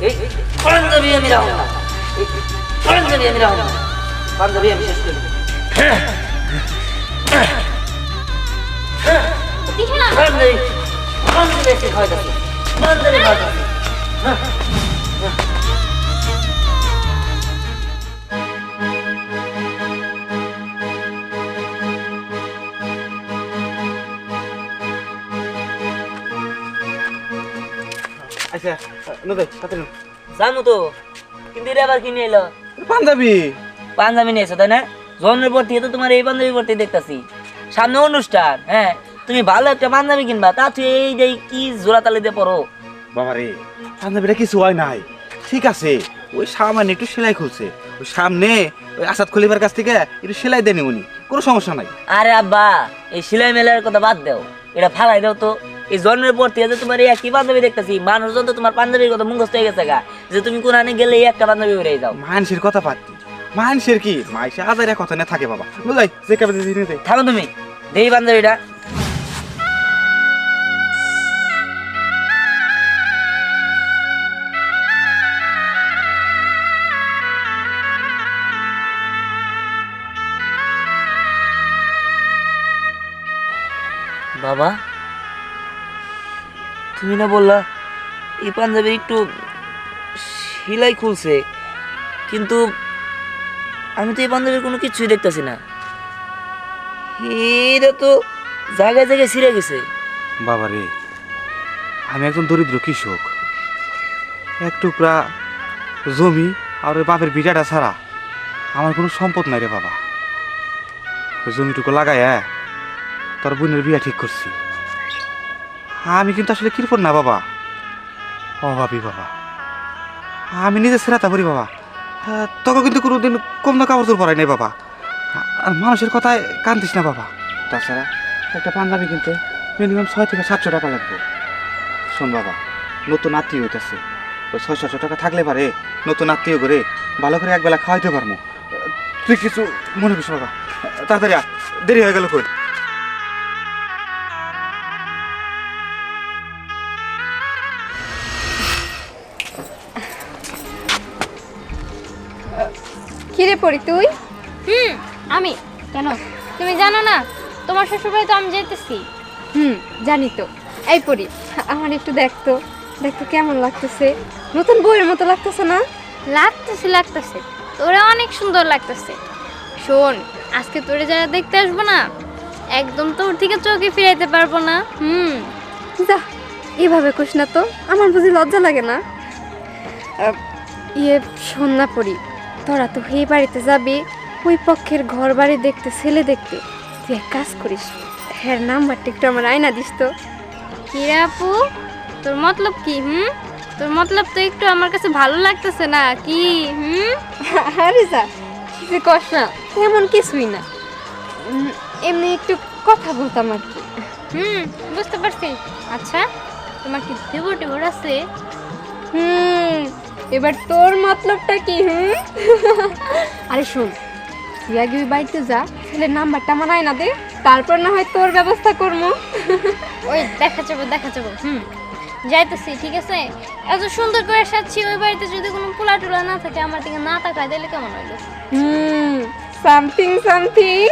এই পাঞ্জাবি আমি রাখব না পাঞ্জাবি আমি রাখব না পাঞ্জাবি আমি শেষ করি পাঞ্জাবি পাঞ্জাবি এসে খাওয়াইতেছে পাঞ্জাবি খাওয়াইতেছে আচ্ছা নদে সাথে নো জানো তো। কিন্তু এটা আবার কিনে এলো? পাঞ্জাবি। পাঞ্জাবি নিয়েছো তাই না? জন্মের পর থেকে তো তোমার এই পাঞ্জাবি পরতে দেখতাছি। সামনে অনুষ্ঠান হ্যাঁ? তুমি ভালো একটা পাঞ্জাবি কিনবা তা তুই এই যে কি জোড়া তালি দিয়ে পড়ো বাবা পাঞ্জাবিটা কিছু হয় নাই। ঠিক আছে ওই সামান্য একটু সেলাই খুলছে। ওই সামনে ওই আসাদ কাছ থেকে একটু সেলাই দেনি উনি কোনো সমস্যা নাই। আরে আব্বা এই সেলাই মেলার কথা বাদ দাও। এটা ফালাই দাও তো। এই জন্মের পর থেকে যে তোমার এই একই পাঞ্জাবি দেখতেছি মানুষজন তো তোমার পাঞ্জাবির কথা মুখস্থ হয়ে গেছে গা যে তুমি কোন আনে গেলে একটা পাঞ্জাবি উড়ে যাও মানুষের কথা পাতি মানুষের কি? মাইসে হাজারে কথা না থাকে বাবা। বুঝলাই যে কাবে দিনে থাকো তুমি। দেই পাঞ্জাবিটা বাবা তুমি না বললা, এই পাঞ্জাবির একটু সেলাই খুলছে, কিন্তু আমি তো এই পাঞ্জাবির কোনো কিছুই দেখতেছি না। এটা তো জায়গায় জায়গায় ছিঁড়ে গেছে। বাবা রে আমি একজন দরিদ্র কৃষক। এক টুকরা জমি আর ওই বাপের বিটাটা ছাড়া আমার কোনো সম্পদ নাই রে বাবা। ওই জমিটুকু লাগাই তোর বোনের বিয়া ঠিক করছি। আমি কিন্তু আসলে কৃপণ না, বাবা? অভাবী বাবা। আমি নিজে সেরাতা করি, বাবা। তোকে কিন্তু কোনোদিন কম না কাপড় তোর পরাই নাই, বাবা। আর মানুষের কথায় কান্দিস না, বাবা। তাছাড়া একটা পাঞ্জাবি কিনতে মিনিমাম ছয় থেকে সাতশো টাকা লাগবে। শোন, বাবা, নতুন আত্মীয় হইতেছে। ওই ছয় সাতশো টাকা থাকলে পারে নতুন আত্মীয় করে ভালো করে একবেলা খাওয়াইতে পারব তুই কিছু মনে করিস বাবা। তাড়াতাড়ি দেরি হয়ে গেল কই? কিরে পড়ি তুই? হুম আমি। কেন? তুমি জানো না তোমার শ্বশুরবাড়ি তো আমি যেতেছি হুম জানি তো। এই পড়ি আমার একটু দেখতো দেখতো কেমন লাগতেছে। নতুন বইয়ের মতো লাগতেছে না? লাগতেছে লাগতেছে। তোরা অনেক সুন্দর লাগতেছে। শোন আজকে তোরে যারা দেখতে আসব না একদম তোর থেকে চোখে ফিরাইতে পারব না। হুম। যা এভাবে করিস না তো আমার বুঝি লজ্জা লাগে না। ইয়ে শোন না পড়ি তোরা তো এই বাড়িতে যাবি ওই পক্ষের ঘর বাড়ি দেখতে ছেলে দেখতে। তুই এক কাজ করিস হ্যাঁ নাম্বারটা একটু আমার আয়না দিস তো। কি রে আপু? তোর মতলব কি হুম? তোর মতলব তো একটু আমার কাছে ভালো লাগতেছে না কি হুম? আরে যা কিছু কস না তেমন কিছুই না। এমনি একটু কথা বলতাম আর কি। হুম বুঝতে পারছি। আচ্ছা তোমার কি দেবর টেবর আছে? হুম এবার তোর মতলবটা কি হুম? আরে শোন তুই আগে ওই বাড়িতে যা ছেলের নাম্বারটা আমার আয়না দে তারপর না হয় তোর ব্যবস্থা করব। ওই দেখা যাব দেখা যাব হুম। যাইতেছি ঠিক আছে? এত সুন্দর করে সাজছি ওই বাড়িতে যদি কোনো পোলা টোলা না থাকে আমার দিকে না তাকায় দিলে কেমন হইল হুম সামথিং সামথিং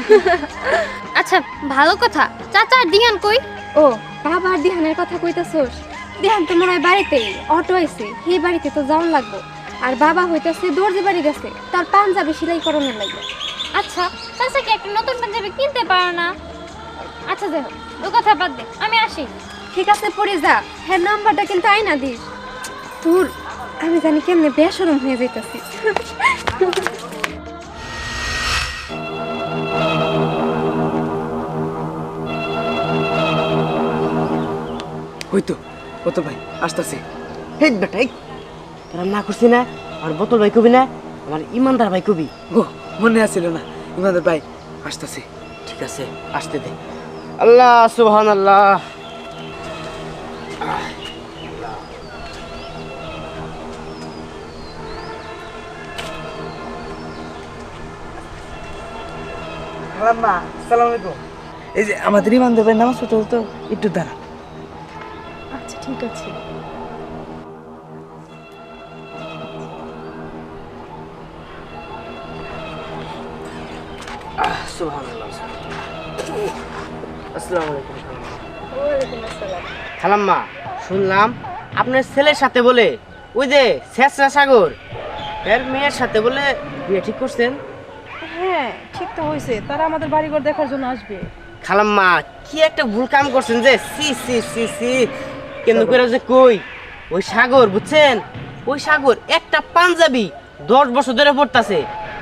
আচ্ছা ভালো কথা। চাচা আর দিহান কই? ও বাবা আর দিহানের কথা কইতাছোস? দিহান তো মনে হয় বাড়িতেই অটো আইছে সেই বাড়িতে তো যাওয়ান লাগবো। আর বাবা হইতাছে দর্জি বাড়ি গেছে তার পাঞ্জাবি সেলাই করানোর লাগবে। আচ্ছা চাচাকে একটা নতুন পাঞ্জাবি কিনতে পারো না? আচ্ছা দেখো ও কথা বাদ দে আমি আসি। ঠিক আছে পড়ে যা। হ্যাঁ নাম্বারটা কিন্তু আয়না দিস। তোর আমি জানি কেমনে বেসরম হয়ে যাইতাছি। হইতো বোতল ভাই, আসতেছে। হেই বেটা তোরা না করছি না আর বোতল ভাই কবি না, আমার ইমানদার ভাই কবি। ও মনে আছিল না, ইমানদার ভাই, আসতেছে। ঠিক আছে, আসতে দে। আল্লাহ সুবহান আল্লাহ। আসসালামু আলাইকুম। এই যে আমাদের ইমান দেবের নামাজ পড়তে হতো একটু দাঁড়া। ঠিক আছে। খালাম্মা শুনলাম আপনার ছেলের সাথে বলে ওই যে শেষরা সাগর এর মেয়ের সাথে বলে বিয়ে ঠিক করছেন? হ্যাঁ ঠিক তো হয়েছে তারা আমাদের বাড়ি ঘর দেখার জন্য আসবে। খালাম্মা কি একটা ভুল কাম করছেন যে সি সি সি সি কেন করে যে কই? ওই সাগর, বুঝছেন? ওই সাগর, একটা পাঞ্জাবি দশ বছর ধরে পড়তাছে।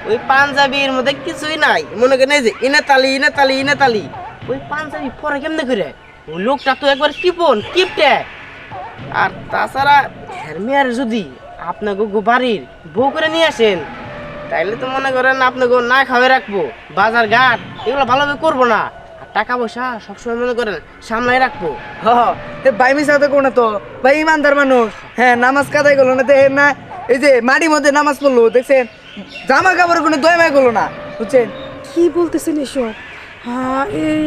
ওই পাঞ্জাবির মধ্যে কিছুই নাই। মনে করেন যে ইনে তালি ইনে তালি ইনে তালি ওই পাঞ্জাবি পরে কেমনে করে? ওই লোকটা তো একবার কিপন, কিপটে। আর তাছাড়া মেয়ের যদি আপনাকে বাড়ির বউ করে নিয়ে আসেন, তাইলে তো মনে করেন আপনাকে না খাওয়াই রাখব। বাজার ঘাট, এগুলো ভালোভাবে করব না। টাকা পয়সা সবসময় মনে করেন সামলাই রাখব। হ ভাই মিশা তো কোনো তো ভাই ইমানদার মানুষ। হ্যাঁ নামাজ কাদাই করল না দেখেন না এই যে মাটির মধ্যে নামাজ পড়ল দেখছেন? জামা কাপড় কোনো দয়মাই করল না বুঝছেন? কি বলতেছেন এসব? হ্যাঁ এই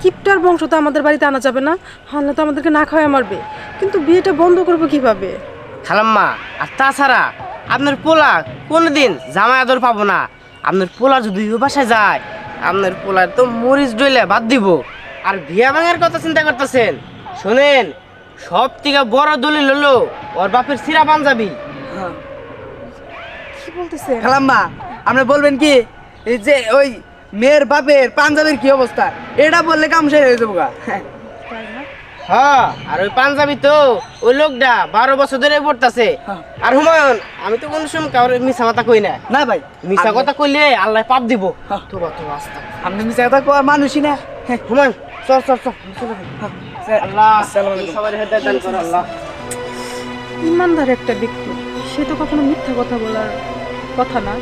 কিপটার বংশ তো আমাদের বাড়িতে আনা যাবে না। হাল্লা তো আমাদেরকে না খাওয়াই মারবে। কিন্তু বিয়েটা বন্ধ করব কীভাবে? খালাম্মা আর তাছাড়া আপনার পোলা কোনোদিন জামাই আদর পাবো না। আপনার পোলা যদি বাসায় যায় আপনার পোলার তো মরিচ ডইলে বাদ দিব। আর ভিয়া ভাঙার কথা চিন্তা করতেছেন? শোনেন সব থেকে বড় দলিল হলো ওর বাপের সিরা পাঞ্জাবি। কি বলতেছে খালাম্মা আপনি বলবেন কি এই যে ওই মেয়ের বাপের পাঞ্জাবির কি অবস্থা? এটা বললে কাম শেষ হয়ে যাব গা। হ্যাঁ। আর ওই পাঞ্জাবি তো ওই লোকটা বারো বছর ধরে পড়তাছে। আর হুমায়ুন আমি তো কোনো সময় কারোর মিশা কথা কই না। না ভাই। মিশা কথা কইলে আল্লাহ পাপ দিব। হ্যাঁ। আস্তা। আপনি মিশা কথা কোয়া মানুষই না। হ্যাঁ, হুমায়ুন চল চল চল। হ্যাঁ, আল্লাহ আসসালামু আলাইকুম। সবার হেদায়েত দান করো আল্লাহ। ইমানদার একটা ব্যক্তি সে তো কখনো মিথ্যা কথা বলার কথা না।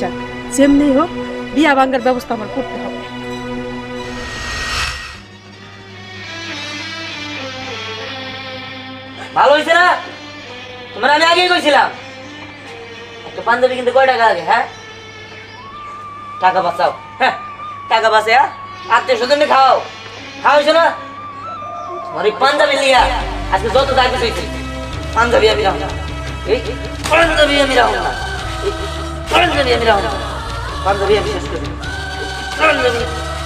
যাক যেমনি হোক বিয়া ভাঙ্গার ব্যবস্থা আমার করতে হবে। ভালো হয়েছে না? তোমার আমি আগেই কইছিলাম। একটা পাঞ্জাবি কিনতে কয় টাকা লাগে হ্যাঁ? টাকা বাঁচাও হ্যাঁ? টাকা বাঁচে হ্যাঁ? আত্মীয় স্বজনে খাও খাওয়াইছো না? তোমার এই পাঞ্জাবি লিয়া আজকে যত দাবি হয়েছে পাঞ্জাবি আমি রাখুন না। এই পাঞ্জাবি আমি রাখুন না। পাঞ্জাবি আমি রাখুন পাঞ্জাবি আমি শেষ করি পাঞ্জাবি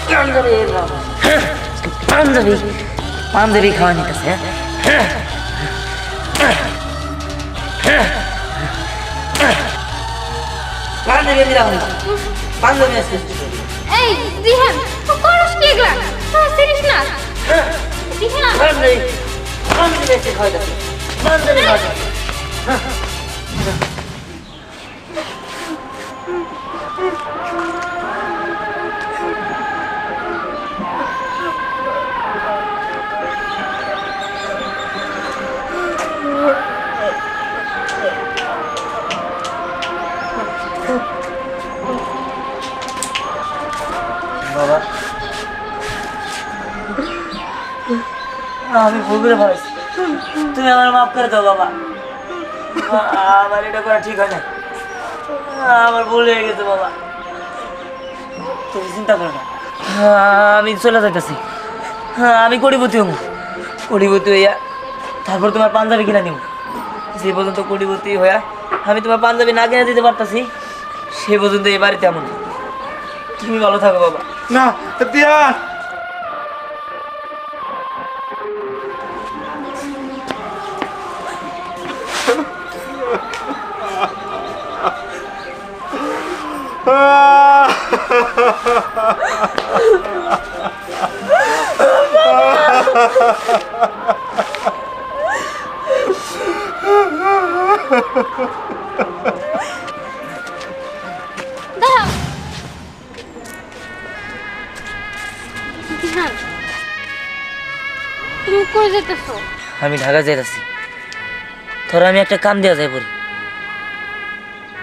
পাঞ্জাবি। পাঞ্জাবি। পাঞ্জাবি খাওয়া নিতেছে হ্যাঁ? পাঞ্জাবি না। পাঞ্জাবি করি এই দিহান তো করস কি এগুলা? তোরা সিরিস না? দিহান। পাঞ্জাবি পাঞ্জাবি আজকে খাওয়াইতেছে পাঞ্জাবি খাওয়াইতেছে আমি ভুল করে তুমি আমার মাফ করে দাও, বাবা। আমার এটা করা ঠিক হয় না আমার ভুল হয়ে গেছে, বাবা। তুমি চিন্তা করো না। আমি চলে যাইতেছি। আমি কড়িপতি হব। কড়িপতি হইয়া তারপর তোমার পাঞ্জাবি কিনা নিব। যে পর্যন্ত কড়িপতি হইয়া আমি তোমার পাঞ্জাবি না কিনে দিতে পারতাছি, সে পর্যন্ত এই বাড়িতে এমন। তুমি ভালো থাকো, বাবা। না দাঁড়াও দিহান তুমি কই আমি ঢাকা যাইতেছি। তোর আমি একটা কাম দেওয়া যায় পড়ি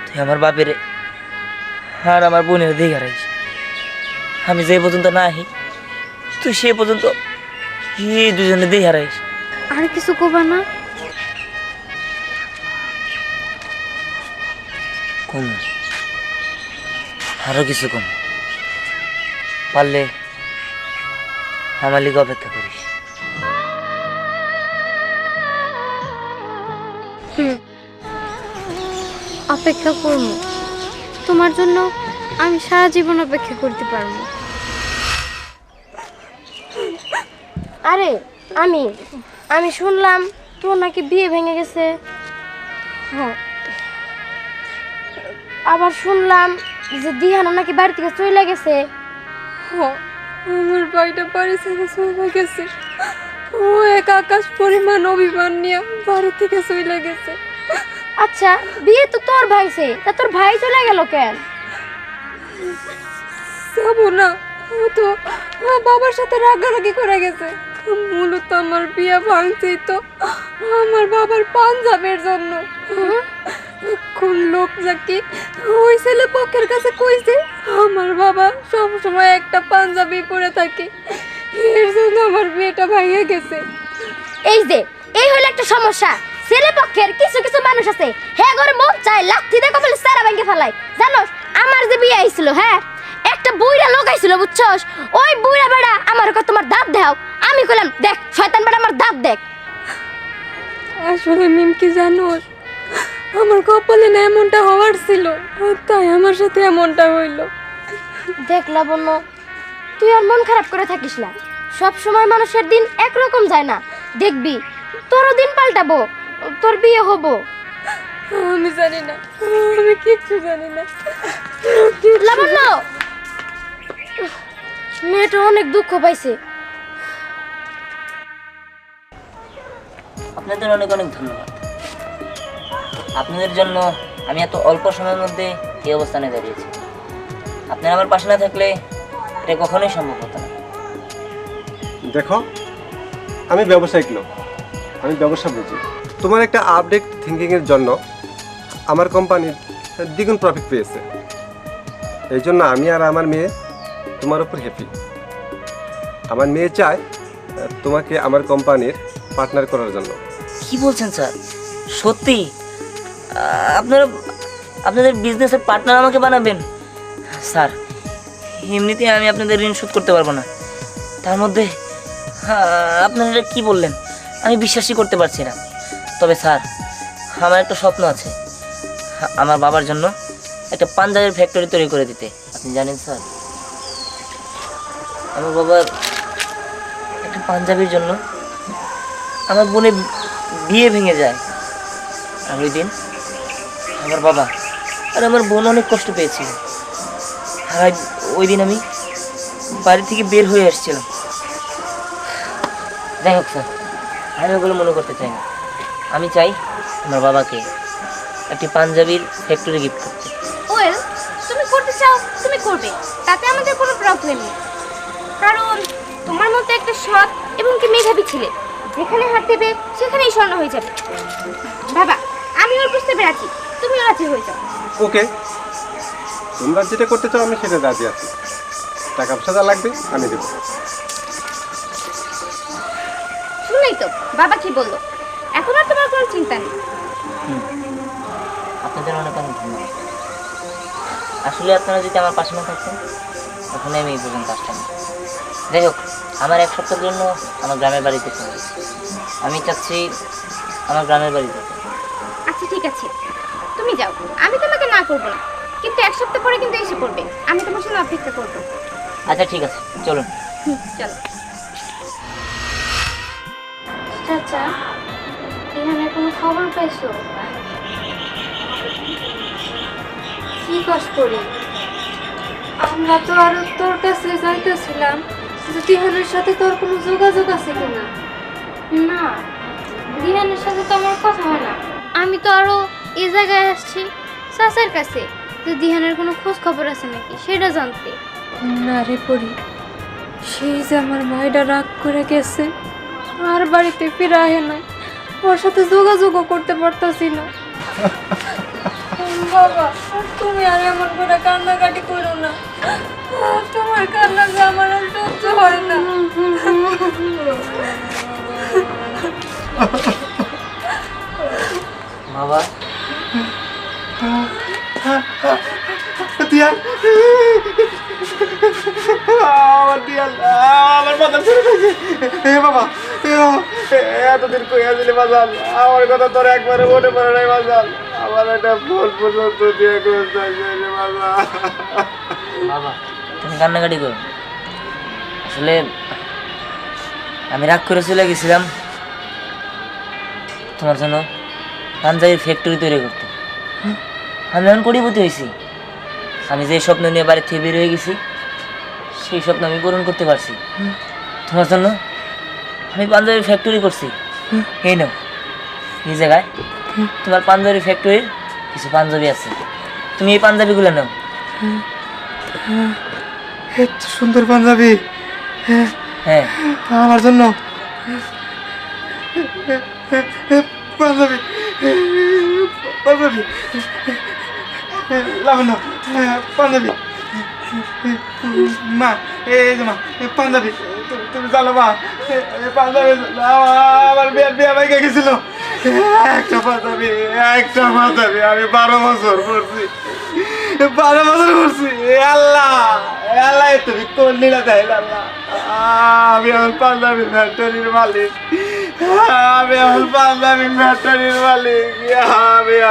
তুই আমার বাপের আর আমার বোনের দিকে হারাইস আমি যে পর্যন্ত না আহি তুই সে পর্যন্ত এই দুজনে দিয়ে হারাইস আর কিছু কবা না? কম। আরও কিছু কম। পারলে আমার লিগে অপেক্ষা করিস। অপেক্ষা করব। তোমার জন্য আমি সারা জীবন অপেক্ষা করতে পারব। আরে আমি আমি শুনলাম তোর নাকি বিয়ে ভেঙে গেছে। হ্যাঁ। আবার শুনলাম যে দিহানো নাকি বাড়ি থেকে চলে গেছে। হ্যাঁ, আমার বাড়িটা বাড়ি থেকে চলে গেছে। ও এক আকাশ পরিমাণ অভিমান নিয়ে বাড়ি থেকে চলে গেছে। আচ্ছা বিয়ে তো তোর ভাইছে তা তোর ভাই চলে গেল কেন? যাব না ও তো আমার বাবার সাথে রাগারাগি করে গেছে। মূলত আমার বিয়ে ভাঙছেই তো আমার বাবার পাঞ্জাবের জন্য। কোন লোক নাকি ওই ছেলে পক্ষের কাছে কইছে আমার বাবা সব সময় একটা পাঞ্জাবি পরে থাকে। এর জন্য আমার বিয়েটা ভাঙে গেছে। এই যে এই হলো একটা সমস্যা। ছেলে পক্ষের কিছু কিছু মানুষ আছে। হ্যাঁ ঘরে মন চায় লাথি দিয়ে কপালে সারা ভেঙে ফেলায়। জানোস আমার যে বিয়ে আইছিল হ্যাঁ? একটা বুইড়া লোক আইছিল বুঝছস? ওই বুইড়া বেড়া আমার কত তোমার দাঁত দেখাও। আমি কইলাম দেখ শয়তান বেড়া আমার দাঁত দেখ। আসলে মিম কি জানোস আমার কপালে না এমনটা হওয়ার ছিল তাই আমার সাথে এমনটা হইল। দেখ লাবণ্য তুই আর মন খারাপ করে থাকিস না। সব সময় মানুষের দিন একরকম যায় না। দেখবি তোরও দিন পাল্টাবো। তোর বিয়ে হব? আমি জানি না। আমি কিচ্ছু জানি না। লাবণ্য! মেয়েটা অনেক দুঃখ পাইছে। আপনাদের অনেক অনেক ধন্যবাদ। আপনাদের জন্য আমি এত অল্প সময়ের মধ্যে এই অবস্থানে দাঁড়িয়েছি। আপনারা আমার পাশে না থাকলে এটা কখনোই সম্ভব হতো না। দেখো আমি ব্যবসায়িক লোক। আমি ব্যবসা বুঝি। তোমার একটা আপডেট থিঙ্কিংয়ের জন্য আমার কোম্পানির দ্বিগুণ প্রফিট পেয়েছে। এই জন্য আমি আর আমার মেয়ে তোমার উপর হ্যাপি আমার মেয়ে চায় তোমাকে আমার কোম্পানির পার্টনার করার জন্য। কি বলছেন স্যার? সত্যি? আপনারা, আপনাদের বিজনেসের পার্টনার আমাকে বানাবেন? স্যার, এমনিতে আমি আপনাদের ঋণ শোধ করতে পারব না। তার মধ্যে আপনারা কী বললেন? আমি বিশ্বাসই করতে পারছি না। তবে স্যার, আমার একটা স্বপ্ন আছে। আমার বাবার জন্য একটা পাঞ্জাবের ফ্যাক্টরি তৈরি করে দিতে। আপনি জানেন স্যার, আমার বাবার একটা পাঞ্জাবির জন্য আমার বোনের বিয়ে ভেঙে যায়। আর ওই দিন আমার বাবা আর আমার বোন অনেক কষ্ট পেয়েছিল। আর ওই দিন আমি বাড়ি থেকে বের হয়ে আসছিলাম। যাই হোক স্যার, আমি ওগুলো মনে করতে চাই না। আমি চাই আমার বাবাকে একটি পাঞ্জাবির ফ্যাক্টরি গিফট করতে। ওয়েল তুমি করতে চাও তুমি করবে। তাতে আমাদের কোনো প্রবলেম নেই। কারণ তোমার মতো একটা সৎ এবং কি মেধাবী ছেলে যেখানে হাত দেবে সেখানেই স্বর্ণ হয়ে যাবে। বাবা আমি ওর প্রস্তাবে রাজি তুমিও রাজি হয়ে যাও। ওকে। তোমরা যেটা করতে চাও আমি সেটা রাজি আছি। টাকা পয়সা যা লাগবে আমি দেবো। শুনলেই তো বাবা কি বলল? এখন আর তোমার কোনো চিন্তা নেই। আপনাদের অনেক অনেক ধন্যবাদ। আসলে আপনারা যদি আমার পাশে না থাকতেন তখন আমি এই পর্যন্ত আসতাম না। যাই হোক আমার এক সপ্তাহের জন্য আমার গ্রামের বাড়িতে হবে। আমি চাচ্ছি আমার গ্রামের বাড়িতে আচ্ছা ঠিক আছে। তুমি যাও। আমি তোমাকে না করব না। কিন্তু এক সপ্তাহ পরে কিন্তু এসে পড়বে। আমি তোমার জন্য অপেক্ষা করব। আচ্ছা ঠিক আছে। চলুন। হুম, চলো। চাচা খবর কি কাজ করি? আমরা তো আরও তোর কাছে যাইতেছিলাম যে তিহানের সাথে তোর কোনো যোগাযোগ আছে কিনা? না দিহানের সাথে তো আমার কথা হয় না। আমি তো আরও এ জায়গায় আসছি, চাচার কাছে। যে দিহানের কোনো খোঁজ খবর আছে নাকি? সেটা জানতে। না রে পড়ি সেই যে আমার ভাইটা রাগ করে গেছে, আর বাড়িতে ফিরে আহে নাই। ওর সাথে যোগাযোগও করতে পারতাছি না বাবা তুমি আর এমন করে কান্নাকাটি করো না। তোমার কান্না যে আমার আর সহ্য হয় না। বাবা। দিয়াল আমার দিয়াল আমার মাথা ছেড়ে গেছে এ বাবা, এতদিন কইয়া দিলে বাজাল আমার কথা তোর একবারে মনে পড়ে নাই বাজাল আমার একটা ফোন পর্যন্ত দিয়ে বাবা, তুমি কান্নাকাটি করো। আসলে আমি রাগ করে চলে গেছিলাম তোমার জন্য পাঞ্জাবির ফ্যাক্টরি তৈরি করতে। আমি এখন কোটিপতি হয়েছি। আমি যে স্বপ্ন নিয়ে বাড়ি থেকে বের হয়ে গেছি, সেই স্বপ্ন আমি পূরণ করতে পারছি। তোমার জন্য আমি পাঞ্জাবির ফ্যাক্টরি করছি। এই নাও। এই জায়গায় তোমার পাঞ্জাবি ফ্যাক্টরির কিছু পাঞ্জাবি আছে। তুমি এই পাঞ্জাবিগুলো নাও। এত সুন্দর পাঞ্জাবি। হ্যাঁ। আমার জন্য। পাঞ্জাবি। পাঞ্জাবি। লাবণ্য পাঞ্জাবি। মা এই যে মা পাঞ্জাবি। তুমি- জানো মা পাঞ্জাবি আমার বিয়ে বিয়ে ভাই গেছিল। একটা পাঞ্জাবি একটা পাঞ্জাবি, আমি বারো বছর পড়ছি। বারো বছর পড়ছি। আল্লাহ আল্লাহ তুমি কোন লীলা দেয় আল্লাহ? আমি আমার পাঞ্জাবি ফ্যাক্টরির মালিক। আমি আমার পাঞ্জাবি ফ্যাক্টরির মালিক। আমি